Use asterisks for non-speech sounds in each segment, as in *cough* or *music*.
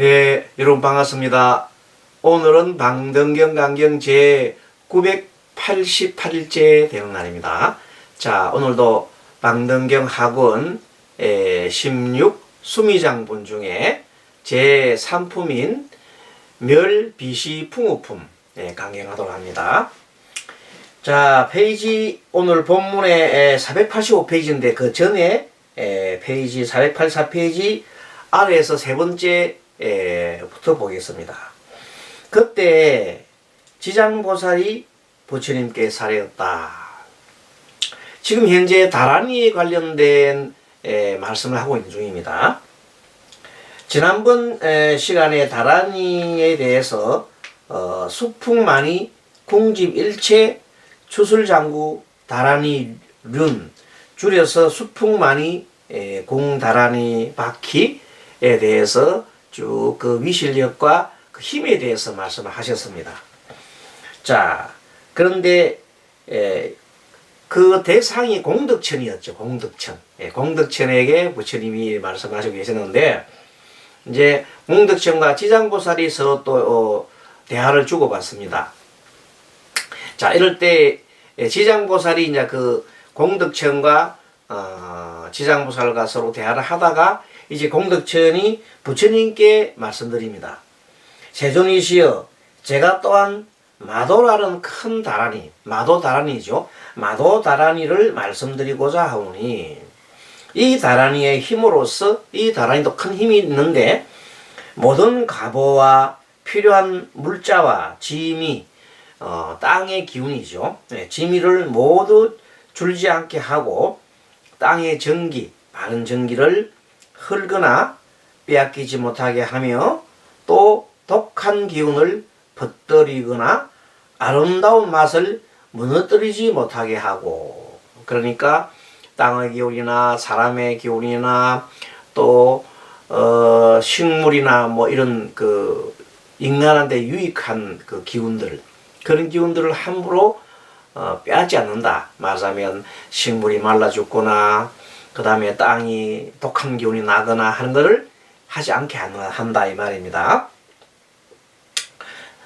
네, 여러분 반갑습니다. 오늘은 방등경 강경 제 988일째 되는 날입니다. 자, 오늘도 방등경 학원 16 수미장본 중에 제 3품인 멸비시 풍우품 예, 강행하도록 합니다. 자, 페이지 오늘 본문의 485페이지인데 그 전에 에, 페이지 484페이지 아래에서 세 번째 부터 보겠습니다. 그때 지장보살이 부처님께 살해였다. 지금 현재 다란이에 관련된 에, 말씀을 하고 있는 중입니다. 지난번 에, 시간에 다란이에 대해서 어, 수풍만이 궁집 일체 추술장구 다란이 륜 줄여서 수풍만이 에, 공다란이 바퀴에 대해서 쭉 그 위실력과 그 힘에 대해서 말씀을 하셨습니다. 자, 그런데 에, 그 대상이 공덕천이었죠. 공덕천. 예, 공덕천에게 부처님이 말씀하시고 계셨는데 이제 공덕천과 지장보살이 서로 또 어, 대화를 주고받습니다. 자, 이럴 때 예, 지장보살이 이제 그 공덕천과 어, 지장보살과 서로 대화를 하다가 이제 공덕천이 부처님께 말씀드립니다. 세존이시여, 제가 또한 마도라는 큰 다란이, 마도 다란이죠. 마도 다란이를 말씀드리고자 하오니 이 다란이의 힘으로서 이 다란이도 큰 힘이 있는데 모든 가보와 필요한 물자와 지미, 어, 땅의 기운이죠. 네, 지미를 모두 줄지 않게 하고 땅의 전기, 많은 전기를 흘거나 빼앗기지 못하게 하며 또 독한 기운을 퍼뜨리거나 아름다운 맛을 무너뜨리지 못하게 하고 그러니까 땅의 기운이나 사람의 기운이나 또 어, 식물이나 뭐 이런 그 인간한테 유익한 그 기운들 그런 기운들을 함부로 어, 빼앗지 않는다. 말하자면 식물이 말라 죽거나 그 다음에 땅이 독한 기운이 나거나 하는 것을 하지 않게 한다 이 말입니다.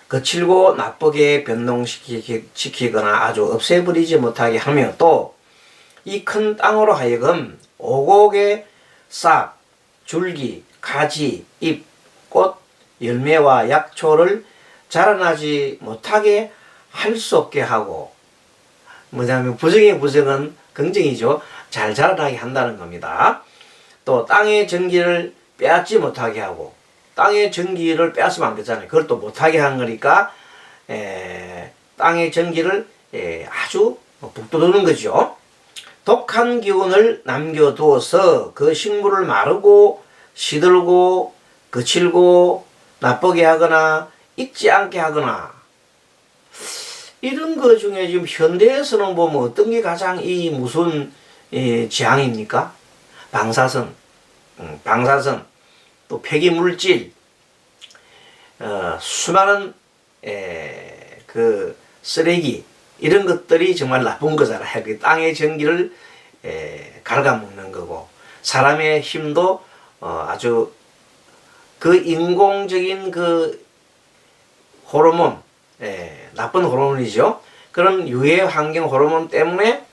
거칠고 나쁘게 변동시키거나 아주 없애버리지 못하게 하며 또 이 큰 땅으로 하여금 오곡의 싹, 줄기, 가지, 잎, 꽃, 열매와 약초를 자라나지 못하게 할 수 없게 하고 뭐냐면 부정의 부정은 긍정이죠. 잘 자라나게 한다는 겁니다. 또 땅의 전기를 빼앗지 못하게 하고 땅의 전기를 빼앗으면 안 되잖아요. 그걸 또 못하게 하는 거니까 에, 땅의 전기를 에, 아주 북돋우는 거죠. 독한 기운을 남겨두어서 그 식물을 마르고 시들고 거칠고 나쁘게 하거나 익지 않게 하거나 이런 것 중에 지금 현대에서는 보면 어떤 게 가장 이 무슨 이 재앙입니까? 방사선, 음, 방사선, 또 폐기물질, 어, 수많은 에, 그 쓰레기 이런 것들이 정말 나쁜 거잖아요. 그 땅의 전기를 에, 갉아먹는 거고 사람의 힘도 어, 아주 그 인공적인 그 호르몬, 에, 나쁜 호르몬이죠. 그런 유해 환경 호르몬 때문에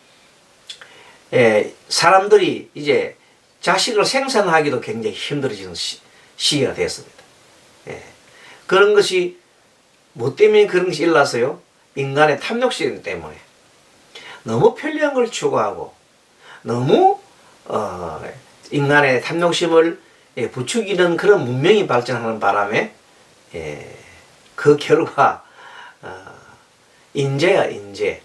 에, 사람들이 이제 자식을 생산하기도 굉장히 힘들어지는 시, 시기가 됐습니다. 예. 그런 것이 뭐 때문에 그런 것이 일어났어요? 인간의 탐욕심 때문에. 너무 편리한 걸 추구하고, 너무, 어, 인간의 탐욕심을 예, 부추기는 그런 문명이 발전하는 바람에, 예, 그 결과, 어, 인재야, 인재.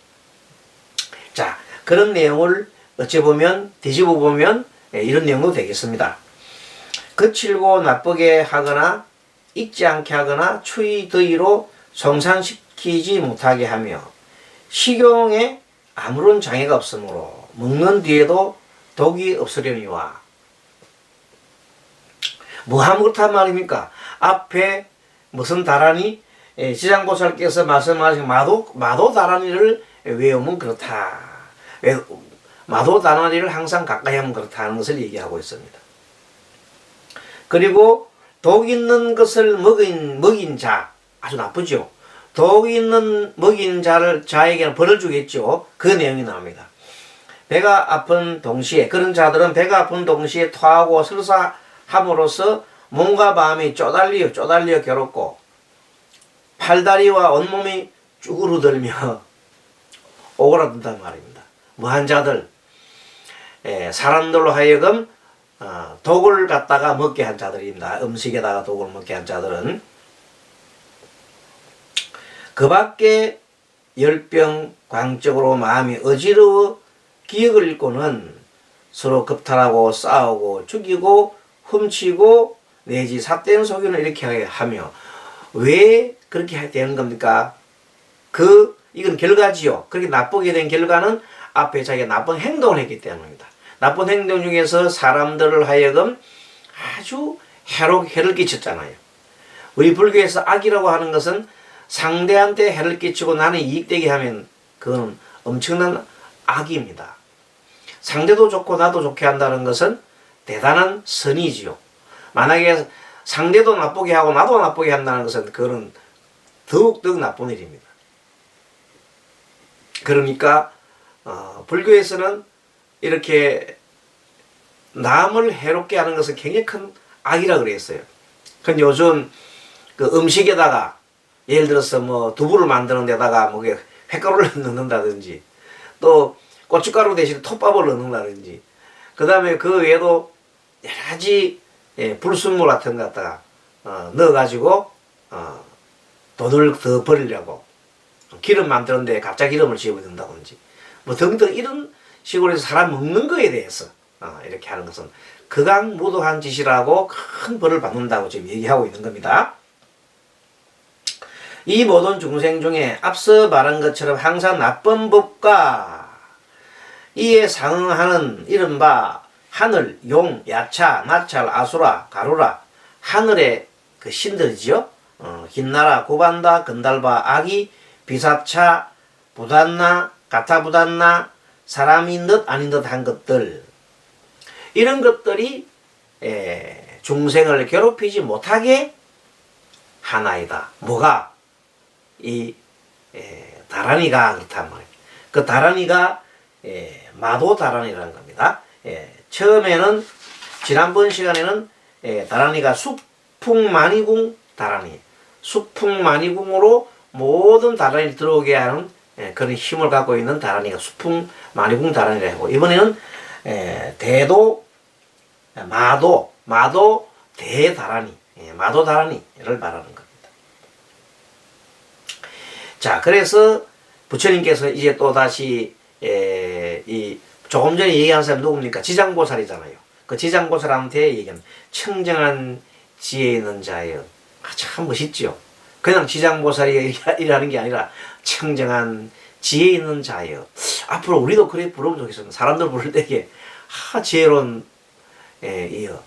자, 그런 내용을 어찌 보면, 뒤집어 보면, 예, 이런 내용도 되겠습니다. 거칠고 나쁘게 하거나, 익지 않게 하거나, 추위, 더위로 성산시키지 못하게 하며, 식용에 아무런 장애가 없으므로, 먹는 뒤에도 독이 없으려니와, 뭐 하면 그렇단 말입니까? 앞에 무슨 다란이 예, 지장보살께서 말씀하신 마도 마도 다란이를 외우면 그렇다. 외, 마도 다란이를 항상 가까이 하면 그렇다는 것을 얘기하고 있습니다. 그리고 독 있는 것을 먹인 먹인 자 아주 나쁘죠. 독 있는 먹인 자를 자에게는 벌을 주겠죠. 그 내용이 나옵니다. 배가 아픈 동시에 그런 자들은 배가 아픈 동시에 토하고 설사함으로써 몸과 마음이 쪼달리어 쪼달리어 괴롭고 팔다리와 온몸이 쭈그러들며 *laughs* 오그라든단 말입니다. 무한 자들 예, 사람들로 하여금 어, 독을 갖다가 먹게 한 자들입니다. 음식에다가 독을 먹게 한 자들은 그 밖에 열병 광적으로 마음이 어지러워 기억을 잃고는 서로 겁탈하고 싸우고 죽이고 훔치고 내지 삿된 소견을 이렇게 하며 왜 그렇게 되는 겁니까? 그 이건 결과지요. 그렇게 나쁘게 된 결과는 앞에 자기가 나쁜 행동을 했기 때문입니다. 나쁜 행동 중에서 사람들을 하여금 아주 해로 해를 끼쳤잖아요. 우리 불교에서 악이라고 하는 것은 상대한테 해를 끼치고 나는 이익되게 하면 그건 엄청난 악입니다. 상대도 좋고 나도 좋게 한다는 것은 대단한 선이지요. 만약에 상대도 나쁘게 하고 나도 나쁘게 한다는 것은 그거는 더욱더 나쁜 일입니다. 그러니까 어, 불교에서는 이렇게 남을 해롭게 하는 것은 굉장히 큰 악이라 그랬어요. 근데 요즘 그 음식에다가 예를 들어서 뭐 두부를 만드는 데다가 뭐 횟가루를 *laughs* 넣는다든지 또 고춧가루 대신 톱밥을 넣는다든지 그 다음에 그 외에도 여러 가지 예, 불순물 같은 거 갖다가 어, 넣어가지고 어, 돈을 더 벌이려고 기름 만드는데 가짜 기름을 집어넣는다든지 뭐 등등 이런 해서 사람 먹는 거에 대해서 어, 이렇게 하는 것은 극악무도한 짓이라고 큰 벌을 받는다고 지금 얘기하고 있는 겁니다. 이 모든 중생 중에 앞서 말한 것처럼 항상 나쁜 법과 이에 상응하는 이른바 하늘, 용, 야차, 나찰, 아수라, 가루라 하늘의 그 신들이지요. 어, 긴나라, 고반다, 건달바, 아기, 비사차, 부단나, 가타부단나, 사람인 듯 아닌 듯한 것들 이런 것들이 에, 중생을 괴롭히지 못하게 하나이다. 뭐가 이 에, 다란이가 그렇단 말이에요. 그 다란이가 에, 마도 다란이라는 겁니다. 에, 처음에는 지난번 시간에는 에, 다란이가 수풍만이궁 다란이 수풍만이궁으로 모든 다란이 들어오게 하는 에, 그런 힘을 갖고 있는 다란이가 수풍만이궁 다란이라고 하고 이번에는 에, 대도 마도 마도 대다란이 예, 마도 다란이를 말하는 겁니다. 자, 그래서 부처님께서 이제 또 다시 에, 이 조금 전에 얘기한 사람 누굽니까? 지장보살이잖아요. 그 지장보살한테 얘기한 청정한 지혜 있는 자예요. 아, 참 멋있죠. 그냥 지장보살이 일하는 게 아니라 청정한 지혜 있는 자예요. 앞으로 우리도 그래 부르면 좋겠습니다. 사람들 부를 때에 하 지혜로운 예, 이어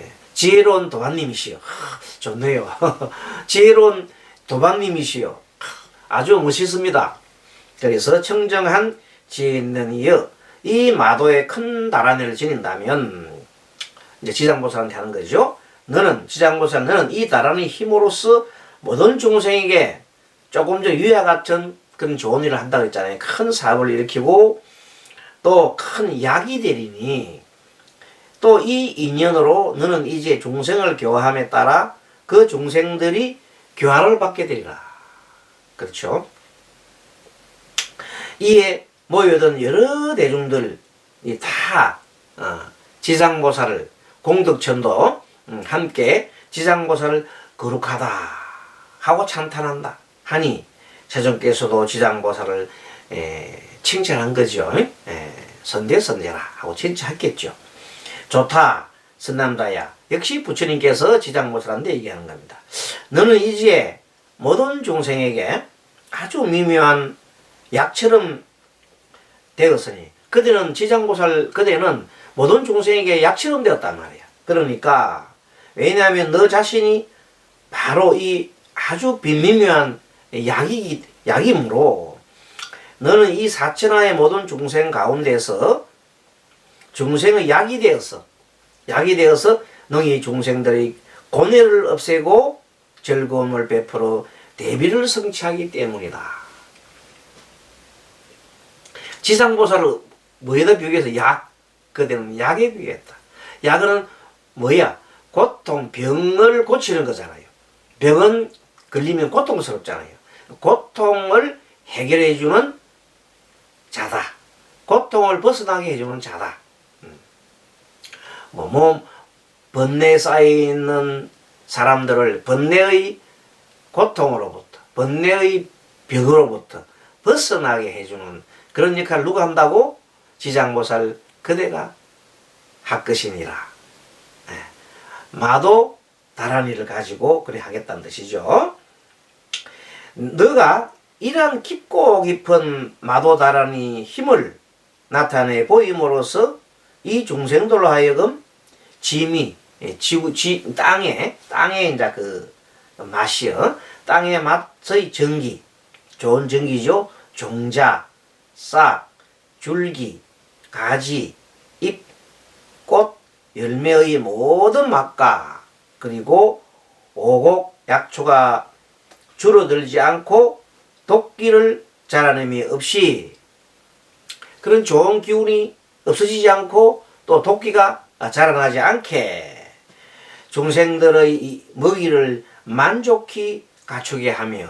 예, 지혜로운 도반님이시여. 하, 좋네요. *laughs* 지혜로운 도반님이시여. 아주 멋있습니다. 그래서 청정한 지혜 있는 이여 이 마도에 큰 다란이를 지닌다면 이제 지장보살한테 하는 거죠. 너는 지장보살 너는 이 다란이 힘으로써 모든 중생에게 조금 전 위와 같은 그런 좋은 일을 한다고 했잖아요. 큰 사업을 일으키고 또 큰 약이 되리니 또 이 인연으로 너는 이제 중생을 교화함에 따라 그 중생들이 교화를 받게 되리라. 그렇죠? 이에 모여든 여러 대중들이 다 어, 지상보살을 공덕천도 음, 함께 지상보살을 거룩하다 하고 찬탄한다 하니 세종께서도 지장보살을 에, 칭찬한 거죠. 에, 선대 선대라 하고 칭찬했겠죠. 좋다 선남자야 역시 부처님께서 지장보살한테 얘기하는 겁니다. 너는 이제 모든 중생에게 아주 미묘한 약처럼 되었으니 그대는 지장보살 그대는 모든 중생에게 약처럼 되었단 말이야. 그러니까 왜냐하면 너 자신이 바로 이 아주 비미묘한 약이 약이므로 너는 이 사천하의 모든 중생 가운데서 중생의 약이 되어서 약이 되어서 너희 중생들의 고뇌를 없애고 즐거움을 베풀어 대비를 성취하기 때문이다. 지상보살을 뭐에다 비교해서 약, 그대는 약에 비교했다. 약은 뭐야? 고통, 병을 고치는 거잖아요. 병은 걸리면 고통스럽잖아요. 고통을 해결해 주는 자다. 고통을 벗어나게 해주는 자다. 음. 뭐, 몸, 번뇌에 쌓여있는 사람들을 번뇌의 고통으로부터, 번뇌의 벽으로부터 벗어나게 해주는 그런 역할을 누가 한다고? 지장보살 그대가 할 것이니라. 예. 마도 다란 일을 가지고 그래 하겠다는 뜻이죠. 너가 이러한 깊고 깊은 마도 다란이 힘을 나타내 보임으로써 이 중생들로 하여금 짐이 예, 지구 지 땅에 땅에 이제 그 맛이요. 땅의 맛의 전기 좋은 전기죠. 종자 싹 줄기 가지 잎꽃 열매의 모든 맛과 그리고 오곡 약초가 줄어들지 않고 독기를 자라냄이 없이 그런 좋은 기운이 없어지지 않고 또 독기가 자라나지 않게 중생들의 이 먹이를 만족히 갖추게 하며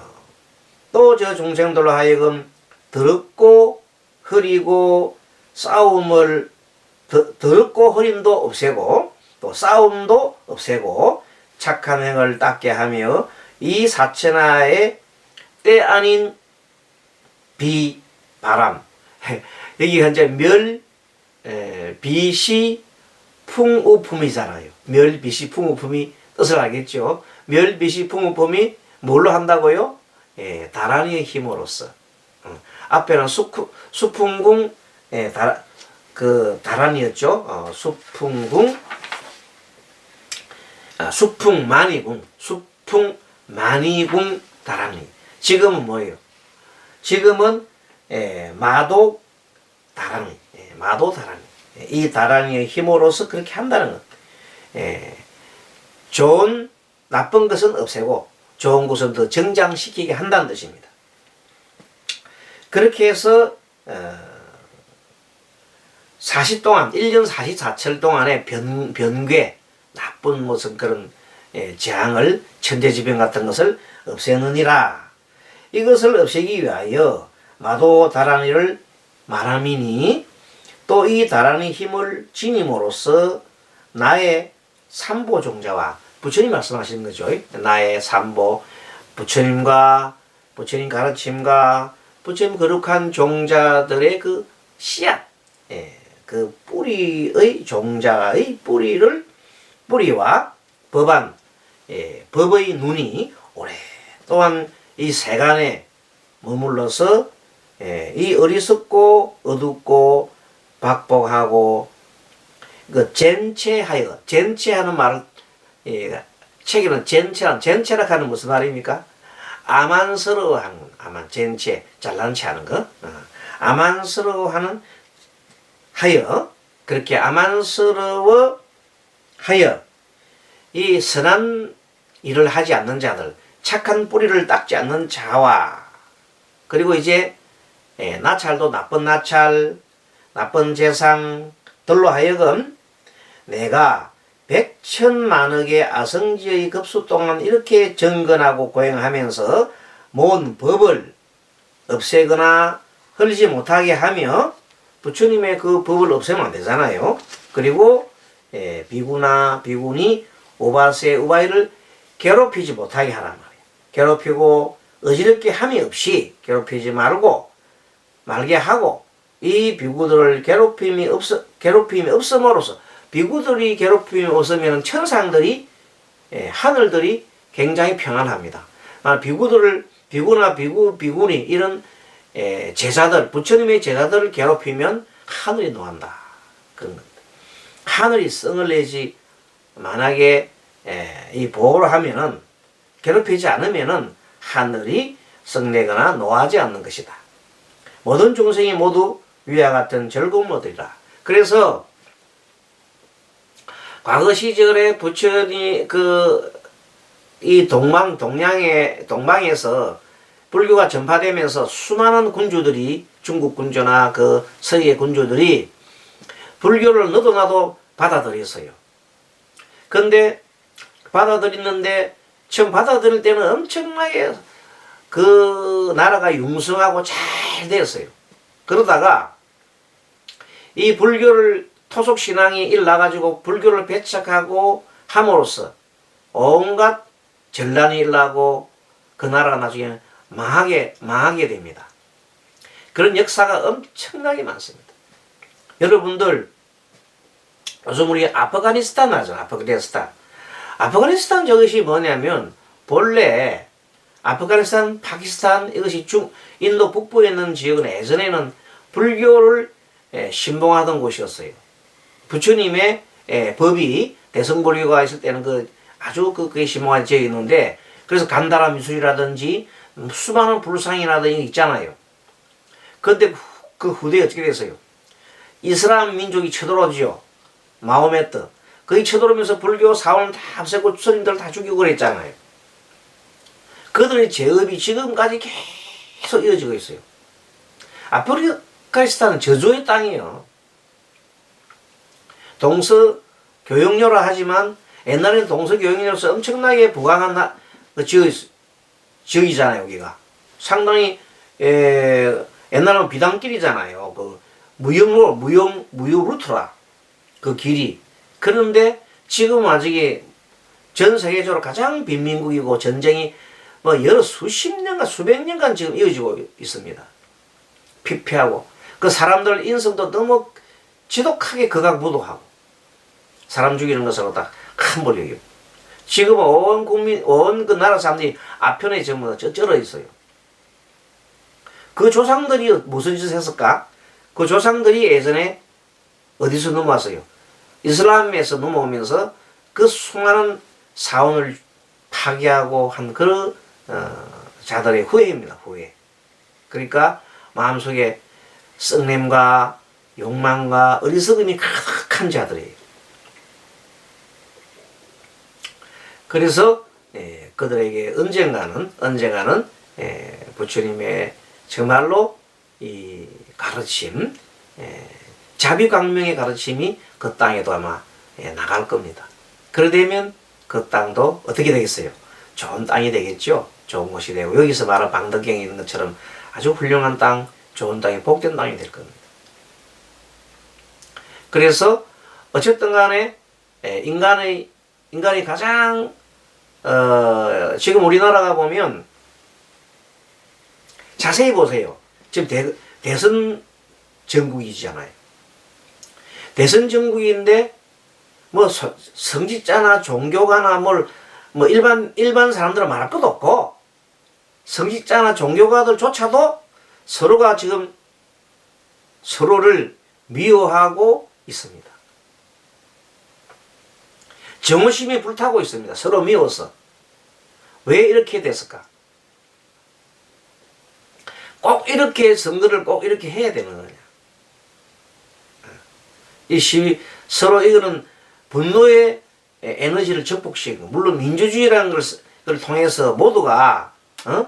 또 저 중생들로 하여금 더럽고 흐리고 싸움을 더, 더럽고 흐림도 없애고 또 싸움도 없애고 착한 행을 닦게 하며 이 사천하의 때 아닌 비 바람 *laughs* 여기 현재 멸 에, 비시 풍우품이잖아요. 멸 비시 풍우품이 뜻을 알겠죠. 멸 비시 풍우품이 뭘로 한다고요? 예, 다란이의 힘으로써. 어, 앞에는 수, 수풍궁 예, 다, 그 다란이었죠. 어, 수풍궁 아, 수풍만이궁 수풍 만이궁 다란이. 지금은 뭐예요? 지금은 예, 마도 다란이, 예, 마도 다란이. 예, 이 다란이의 힘으로서 그렇게 한다는 것. 예, 좋은 나쁜 것은 없애고 좋은 것은 더 정장시키게 한다는 뜻입니다. 그렇게 해서 어, 40 동안 1년 44철 동안의 변, 변괴 나쁜 무슨 그런 예, 재앙을 천재지변 같은 것을 없애느니라. 이것을 없애기 위하여 마도 다란이를 말함이니 또 이 다란이 힘을 지님으로써 나의 삼보 종자와 부처님 말씀하시는 거죠. 나의 삼보 부처님과 부처님 가르침과 부처님 거룩한 종자들의 그 씨앗, 예, 그 뿌리의 종자의 뿌리를 뿌리와 법안, 예, 법의 눈이 오래 또한 이 세간에 머물러서 예, 이 어리석고 어둡고 박복하고 그 젠체하여 젠체하는 말을 예, 책에는 젠체란 젠체라 하는 무슨 말입니까? 아만스러워하는 아만 젠체 잘난 체하는 거 어. 아만스러워하는 하여 그렇게 아만스러워 하여 이 선한 일을 하지 않는 자들 착한 뿌리를 닦지 않는 자와 그리고 이제 예, 나찰도 나쁜 나찰 나쁜 재상 들로 하여금 내가 백천만억의 아성지의 급수 동안 이렇게 정건하고 고행하면서 모은 법을 없애거나 흘리지 못하게 하며 부처님의 그 법을 없애면 안 되잖아요. 그리고 예, 비구나 비구니 오바세 우바이를 괴롭히지 못하게 하란 말이에요. 괴롭히고 어지럽게 함이 없이 괴롭히지 말고 말게 하고 이 비구들을 괴롭힘이 없어 괴롭힘이 없음으로써 비구들이 괴롭힘이 없으면 천상들이 예, 하늘들이 굉장히 평안합니다. 아, 비구들을 비구나 비구 비구니 이런 예, 제자들 부처님의 제자들을 괴롭히면 하늘이 노한다 그런 겁니다. 하늘이 성을 내지 만약에 예, 이 보호를 하면은 괴롭히지 않으면은 하늘이 성내거나 노하지 않는 것이다. 모든 중생이 모두 위와 같은 즐거움을 얻으리라. 그래서 과거 시절에 부처이 그이 동방 동양의 동방에서 불교가 전파되면서 수많은 군주들이 중국 군주나 그 서해 군주들이 불교를 너도 나도 받아들였어요. 근데 받아들였는데 처음 받아들일 때는 엄청나게 그 나라가 융성하고 잘 되었어요. 그러다가 이 불교를 토속 신앙이 일나가지고 불교를 배척하고 함으로써 온갖 전란이 일나고 그 나라가 나중에 망하게 망하게 됩니다. 그런 역사가 엄청나게 많습니다. 여러분들 요즘 우리 아프가니스탄 하죠. 아프가니스탄. 아프가니스탄 저것이 뭐냐면 본래 아프가니스탄, 파키스탄 이것이 중 인도 북부에 있는 지역은 예전에는 불교를 예, 신봉하던 곳이었어요. 부처님의 예, 법이 대성불교가 있을 때는 그 아주 그 그게 신봉한 지역이 있는데 그래서 간다라 미술이라든지 수많은 불상이라든지 있잖아요. 그런데 후- 그 후대에 어떻게 됐어요? 이슬람 민족이 쳐들어오죠. 마호메트. 거기 쳐들어오면서 불교 사원을 다 없애고 스님들 다 죽이고 그랬잖아요. 그들의 제업이 지금까지 계속 이어지고 있어요. 아프리카니스탄은 저주의 땅이에요. 동서 교역료라 하지만 옛날에는 동서 교역료로서 엄청나게 부강한 나, 그 지역, 지역이잖아요, 여기가. 상당히, 에, 옛날에는 비단길이잖아요. 그, 무역로, 무역, 무역 루트라. 그 길이. 그런데 지금 아직 전 세계적으로 가장 빈민국이고 전쟁이 뭐 여러 수십 년간 수백 년간 지금 이어지고 있습니다. 피폐하고 그 사람들 인성도 너무 지독하게 극악무도하고 사람 죽이는 것으로 다큰 벌이고 지금 온 국민 온 그 나라 사람들이 앞편에 전부 다 쩔어 있어요. 그 조상들이 무슨 짓을 했을까? 그 조상들이 예전에 어디서 넘어왔어요? 이슬람에서 넘어오면서 그 수많은 사원을 파괴하고 한 그런 어, 자들의 후회입니다. 후회. 그러니까 마음속에 썩냄과 욕망과 어리석음이 가득한 자들이에요. 그래서 예, 그들에게 언젠가는 언젠가는 예, 부처님의 정말로 이 가르침, 예, 자비광명의 가르침이 그 땅에도 아마 예, 나갈 겁니다. 그러되면 그 땅도 어떻게 되겠어요? 좋은 땅이 되겠죠. 좋은 곳이 되고 여기서 말한 방덕경이 있는 것처럼 아주 훌륭한 땅, 좋은 땅이 복된 땅이 될 겁니다. 그래서 어쨌든 간에 예, 인간의 인간이 가장 어, 지금 우리나라가 보면 자세히 보세요. 지금 대, 대선 전국이잖아요. 대선 전국인데 뭐 서- 성직자나 종교가나 뭘 뭐 일반 일반 사람들은 말할 것도 없고 성직자나 종교가들조차도 서로가 지금 서로를 미워하고 있습니다. 정오심이 불타고 있습니다. 서로 미워서. 왜 이렇게 됐을까? 꼭 이렇게 선거를 꼭 이렇게 해야 되는. 이 시위, 서로 이거는 분노의 에너지를 적복시키고, 물론 민주주의라는 걸 통해서 모두가, 어?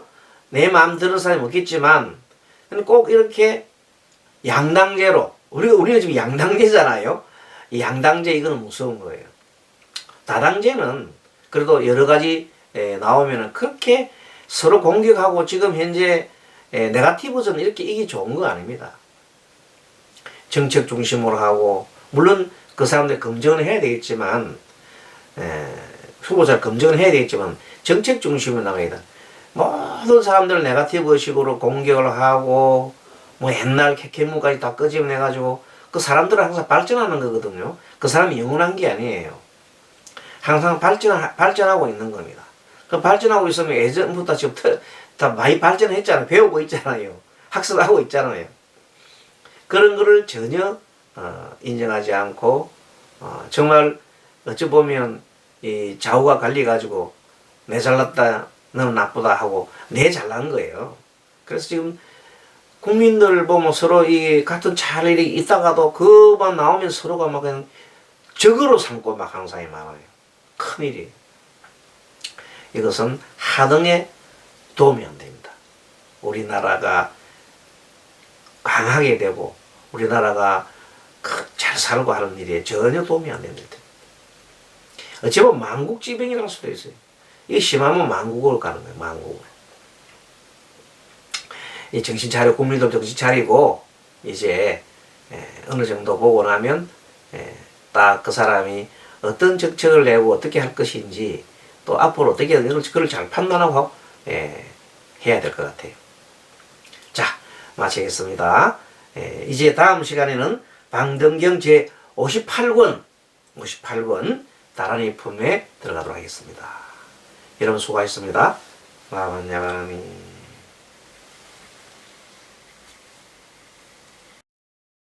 내 마음 드는 사람이 없겠지만, 꼭 이렇게 양당제로, 우리가, 우리는 지금 양당제잖아요. 이 양당제 이거는 무서운 거예요. 다당제는 그래도 여러 가지 에, 나오면은 그렇게 서로 공격하고 지금 현재 에, 네가티브전 이렇게 이게 좋은 거 아닙니다. 정책 중심으로 하고 물론 그 사람들 검증을 해야 되겠지만 에, 후보자 검증을 해야 되겠지만 정책 중심으로 나가야 돼. 모든 사람들 네가티브 식으로 공격을 하고 뭐 옛날 캐캐무까지 다 끄집어내가지고 그 사람들은 항상 발전하는 거거든요. 그 사람이 영원한 게 아니에요. 항상 발전 발전하고 있는 겁니다. 그 발전하고 있으면 예전부터 지금 터- 다 많이 발전했잖아요. 배우고 있잖아요. 학습하고 있잖아요. 그런 거를 전혀 어, 인정하지 않고 어, 정말 어찌 보면 이 좌우가 갈리 가지고 내 잘났다 너는 나쁘다 하고 내 잘난 거예요. 그래서 지금 국민들 보면 서로 이 같은 차례이 있다가도 그만 나오면 서로가 막 그냥 적으로 삼고 막 사람이 많아요. 큰일이에요. 이것은 하등에 도움이 안 됩니다. 우리나라가 강하게 되고 우리나라가 크- 잘 살고 하는 일에 전혀 도움이 안 됩니다. 어찌 보면 만국지병이랄 수도 있어요. 이게 심하면 만국으로 가는 거예요. 만국으로. 이 정신 차려 국민도 정신 차리고 이제 에, 어느 정도 보고 나면 딱 그 사람이 어떤 정책을 내고 어떻게 할 것인지 또 앞으로 어떻게 그걸 잘 판단하고 에, 해야 될 것 같아요. 자 마치겠습니다. 에, 이제 다음 시간에는 방등경 제 58권 58권 다란이 품에 들어가도록 하겠습니다. 여러분 수고하셨습니다. 마만야만이